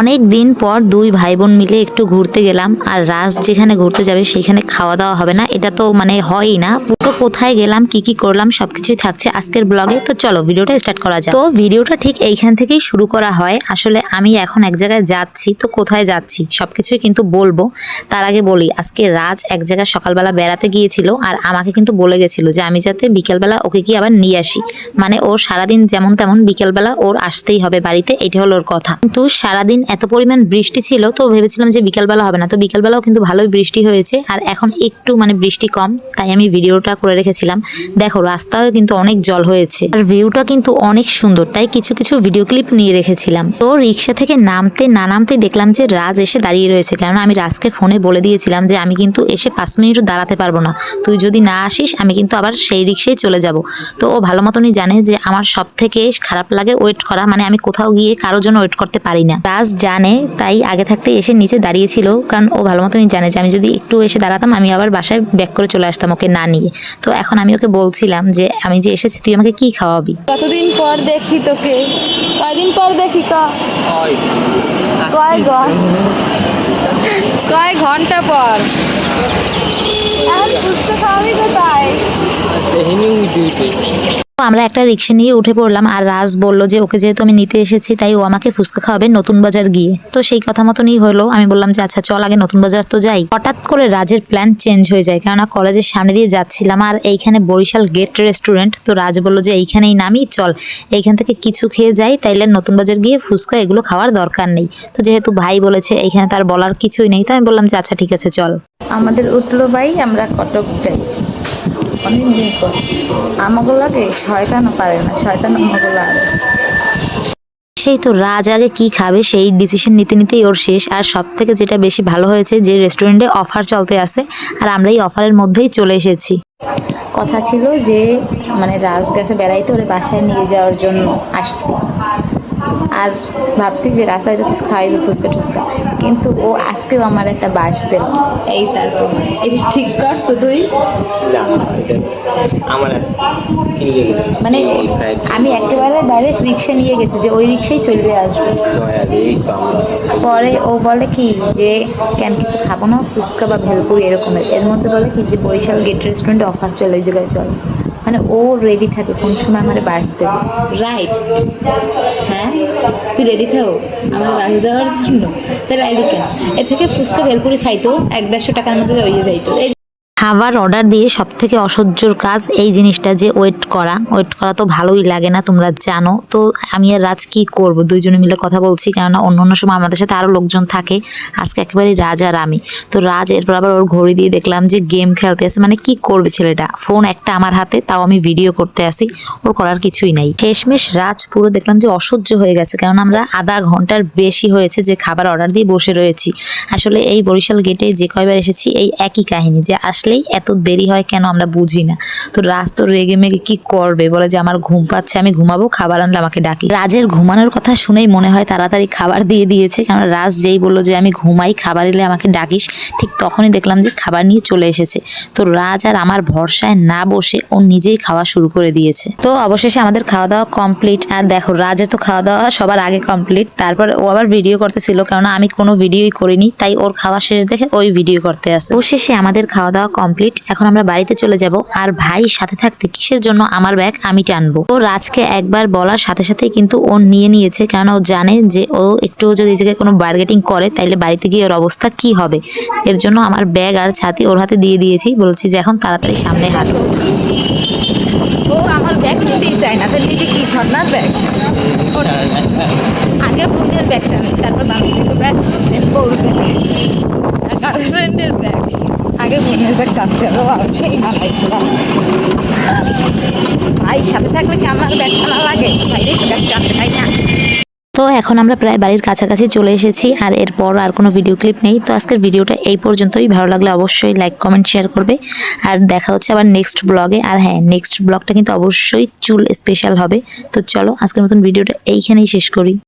অনেক দিন পর দুই ভাই বোন মিলে একটু ঘুরতে গেলাম, আর রাজ যেখানে ঘুরতে যাবে সেখানে খাওয়া দাওয়া হবে না, এটা তো মানে হয়ই না। তো কোথায় গেলাম, কি কি করলাম, সবকিছুই থাকছে আজকের ব্লগে তো চলো, ভিডিওটা স্টার্ট করা যাক। তো ভিডিওটা ঠিক এইখান থেকেই শুরু করা হয়। আসলে আমি এখন এক জায়গায় যাচ্ছি, তো কোথায় যাচ্ছি সবকিছুই কিন্তু বলব। তার আগে বলি, আজকে রাজ এক জায়গায় সকালবেলা বেড়াতে গিয়েছিল আর আমাকে কিন্তু বলে গেছিল যে আমি যাতে বিকেলবেলা ওকে কি আবার নিয়ে আসি। মানে ওর সারাদিন যেমন তেমন বিকেলবেলা ওর আসতেই হবে বাড়িতে এটা হলো ওর কথা। কিন্তু সারাদিন এত পরিমাণ বৃষ্টি ছিল, তো ভেবেছিলাম যে বিকেলবেলা হবে না। তো বিকেলবেলাও কিন্তু ভালোই বৃষ্টি হয়েছে আর এখন একটু মানে বৃষ্টি কম, তাই আমি ভিডিওটা করে রেখেছিলাম। দেখো রাস্তায় কিন্তু অনেক জল হয়েছে। আর ভিউটা কিন্তু অনেক সুন্দর, তাই কিছু কিছু ভিডিও ক্লিপ নিয়ে রেখেছিলাম। তো রিক্সা থেকে নামতে না নামতে দেখলাম যে রাজ এসে দাঁড়িয়ে রয়েছে। কারণ আমি রাজকে ফোনে বলে দিয়েছিলাম যে আমি কিন্তু এসে পাঁচ মিনিটও দাঁড়াতে পারব না। তুই যদি না আসিস, আমি কিন্তু আবার সেই রিক্সায় চলে যাব। তো ও ভালো মতনই জানে যে আমার সব থেকে খারাপ লাগে ওয়েট করা মানে আমি কোথাও গিয়ে কারোর জন্য ওয়েট করতে পারি না। রাজ জানে, তাই আগে থাকতে এসে নিচে দাঁড়িয়েছিল। কারণ ও ভালো মতনই জানে যে আমি যদি একটু এসে দাঁড়াতাম, আমি আবার বাসায় ব্যাক করে চলে আসতাম ওকে না নিয়ে। তো এখন আমি ওকে বলছিলাম যে আমি যে এসেছি তুই আমাকে কি খাওয়াবি? কতদিন পর দেখি তোকে। কয়দিন পর দেখি ক? কয় ঘণ্টা কয় ঘণ্টা পর? এখন বুঝতে খাওয়াবি তো তো আমরা একটা রিক্সা নিয়ে উঠে পড়লাম আর রাজ বলল যে ওকে যেহেতু আমি নিতে এসেছি, তাই ও আমাকে ফুচকা খাওয়াবে নতুন বাজার গিয়ে। তো সেই কথা মতনই হলো। আমি বললাম যে আচ্ছা চল আগে নতুন বাজার তো যাই। হঠাৎ করে রাজের প্ল্যান চেঞ্জ হয়ে যায়, কেননা কলেজের সামনে দিয়ে যাচ্ছিলাম আর এইখানে বরিশাল গেট রেস্টুরেন্ট তো রাজ বলল যে, এইখানেই নামি, চল। এইখান থেকে কিছু খেয়ে যাই, তাইলে নতুন বাজার গিয়ে ফুচকা এগুলো খাওয়ার দরকার নেই। তো যেহেতু ভাই বলেছে, এইখানে তার বলার কিছুই নেই, তো আমি বললাম যে আচ্ছা ঠিক আছে, চল। আমাদের উঠল ভাই, আমরা কটক যাই। অনেক আমাকে লাগে শয়তানও পারে না শয়তান আমাকে লাগে সেই তো রাজ আগে কি খাবে সেই ডিসিশন নিতে নিতেই ওর শেষ। আর সব থেকে যেটা বেশি ভালো হয়েছে যে রেস্টুরেন্টে অফার চলতে আছে, আর আমরা এই অফারের মধ্যেই চলে এসেছি। কথা ছিল যে মানে রাজ গেছে বেড়াইতে, ওরে বাসায় নিয়ে যাওয়ার জন্য আসছি। আর ভাবছি যে রাস্তায় তো কিছু খাইবে ফুচকা টুচকা। কিন্তু ও আজকেও আমার একটা বাস দিল এই তার এটা ঠিক করছ তুই? মানে আমি একেবারে ডাইরেক্ট রিক্সা নিয়ে গেছি যে ওই রিক্সাই চলবে আসব পরে ও বলে কি যে কেন কিছু খাব না? ফুচকা বা ভেলপুরি এরকমের। এর মধ্যে বলে কি যে বরিশাল গেট রেস্টুরেন্টে অফার চলে ওই জায়গায় চল। মানে ও রেডি থাকে কোন সময় আমার বাস দেবে। রাইট হ্যাঁ? তুই রেডি থাকো। আমার বাস দেওয়ার জন্য। তাহলে রাইডি কেন এর থেকে ফুচকা ভেলপুরি খাইতো এক দেড়শো টাকার মধ্যে হয়ে যাইতো এই খাবার অর্ডার দিয়ে সব থেকে অসহ্যর কাজ এই জিনিসটা যে ওয়েট করা। ওয়েট করা তো ভালোই লাগে না, তোমরা জানো। তো আমি আর রাজ কী করব? দুইজনে মিলে কথা বলছি, কেননা অন্য অন্য সময় আমাদের সাথে আরও লোকজন থাকে। আজকে একেবারে রাজ আর আমি। তো রাজ এরপর আবার ওর ঘড়ি দিয়ে দেখলাম যে গেম খেলতে আসে। মানে কি করবে ছেলেটা? ফোন একটা আমার হাতে, তাও আমি ভিডিও করতে আসি। ওর করার কিছুই নাই। শেষমেশ রাজ পুরো দেখলাম যে অসহ্য হয়ে গেছে কারণ আমরা আধা ঘণ্টার বেশি হয়েছে যে খাবার অর্ডার দিয়ে বসে রয়েছি। আসলে এই বরিশাল গেটে যে কয়বার এসেছি, এই একই কাহিনী যে আসলেই এত দেরি হয় কেন আমরা বুঝি না। তো রাজ তো রেগে মেগে কি করবে? বলে যে আমার ঘুম পাচ্ছে, আমি ঘুমাবো, খাবার আনলে আমাকে ডাকি রাজের ঘুমানোর কথা শুনেই মনে হয় তাড়াতাড়ি খাবার দিয়ে দিয়েছে। কারণ রাজ যেই বলল যে আমি ঘুমাই, খাবার এলে আমাকে ডাকিস, ঠিক তখনই দেখলাম যে খাবার নিয়ে চলে এসেছে। তো রাজ আর আমার ভরসায় না বসে ও নিজেই খাওয়া শুরু করে দিয়েছে। তো অবশেষে আমাদের খাওয়া দাওয়া কমপ্লিট। আর দেখো, রাজের তো খাওয়া দাওয়া সবার আগে কমপ্লিট। তারপর ও আবার ভিডিও করতেছিল, কেননা আমি কোনো ভিডিওই করিনি, তাই ওর খাওয়া শেষ দেখে ওই ভিডিও করতে আসে। ও শেষে আমাদের খাওয়া দাওয়া কমপ্লিট এখন আমরা বাড়িতে চলে যাব। আর ভাই সাথে থাকতে কিসের জন্য আমার ব্যাগ আমি টানবো? ও রাজকে একবার বলার সাথে সাথেই কিন্তু ও নিয়ে নিয়েছে কারণ ও জানে যে ও একটু যদি জায়গায় কোনো বার্গেটিং করে, তাইলে বাড়িতে গিয়ে ওর অবস্থা কি হবে? এর জন্য আমার ব্যাগ আর ছাতি ওর হাতে দিয়ে দিয়েছি, বলছি যে এখন তাড়াতাড়ি সামনে হাঁটো। ও আমার ব্যাগ নিতেই না, তাহলে কি ঝর্নার ব্যাগ আগে বোনের ব্যাগটা তারপর ব্যাগ গার্লফ্রেন্ডের ব্যাগ ব্যাগ কাঁদতে হবে সেই ভাই সাথে থাকলে কি আমার ব্যাগ লাগে না তো এখন আমরা প্রায় বাড়ির কাছাকাছি চলে এসেছি আর এরপর আর কোনো ভিডিও ক্লিপ নেই। তো আজকের ভিডিওটা এই পর্যন্তই। ভালো লাগলে অবশ্যই লাইক কমেন্ট শেয়ার করবে। আর দেখা হচ্ছে আবার নেক্সট ব্লগে আর হ্যাঁ নেক্সট ব্লগটা কিন্তু অবশ্যই চুল স্পেশাল হবে। তো চলো, আজকের মতন ভিডিওটা এইখানেই শেষ করি।